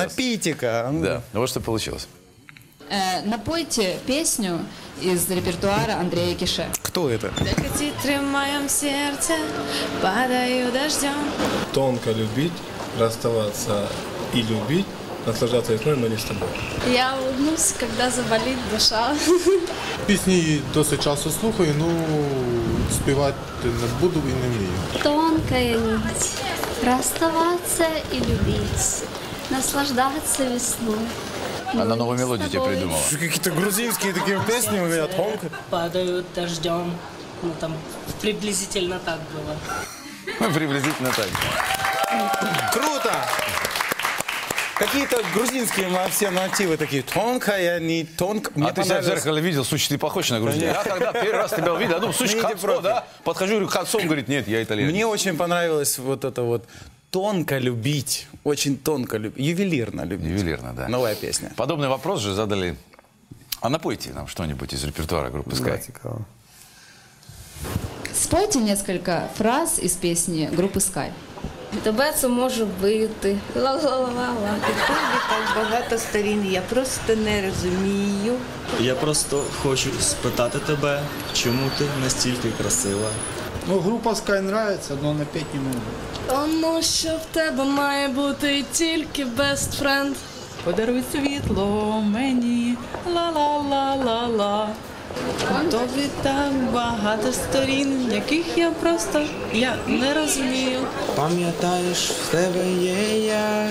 Напейте-ка. Да, ну вот что получилось. Э, напойте песню из репертуара Андрея Кише. Кто это? Так и титры в моем сердце падаю дождем. Тонко любить, расставаться и любить, наслаждаться весной, но не с тобой. Я улыбнусь, когда заболит душа. Пісні досить часто слухаю, ну співати не буду і не вмію. Тонкая нить, расставаться и любить, наслаждаться весной. Она новую мелодию тебе придумала. Какие-то грузинские такие песни у меня. Тонко. падают дождем. Ну, там приблизительно так было. Приблизительно так. Круто! Какие-то грузинские все мотивы такие. Тонкая, не тонко. Мне а ты себя в зеркале видел, слушай, ты похож на грузина. Я когда первый раз тебя увидел, я думал, слушай, Хацо, да? Подхожу, говорю, Хацо, он говорит, нет, я итальянец. Мне очень понравилось вот это вот тонко любить. Очень тонко любить. Ювелирно любить. Ювелирно, да. Новая песня. Подобный вопрос же задали. А напойте нам что-нибудь из репертуара группы Sky. Спойте несколько фраз из песни группы Sky. Тебе це може бити. Ла-ла-ла-ла. Тобі так багато сторін, я просто не розумію. Я просто хочу спитати тебе, чому ти настільки красива. Ну, группа Sky нравится, но напеть не могу. Тому що в тебе має бути тільки best friend. Подаруй світло мені, ла-ла-ла-ла-ла. Тобі так багато сторін, яких я просто я не розумію. Пам'ятаєш, в тебе є я.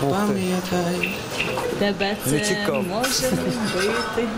Пам'ятай. Тебе це чекав. може любити.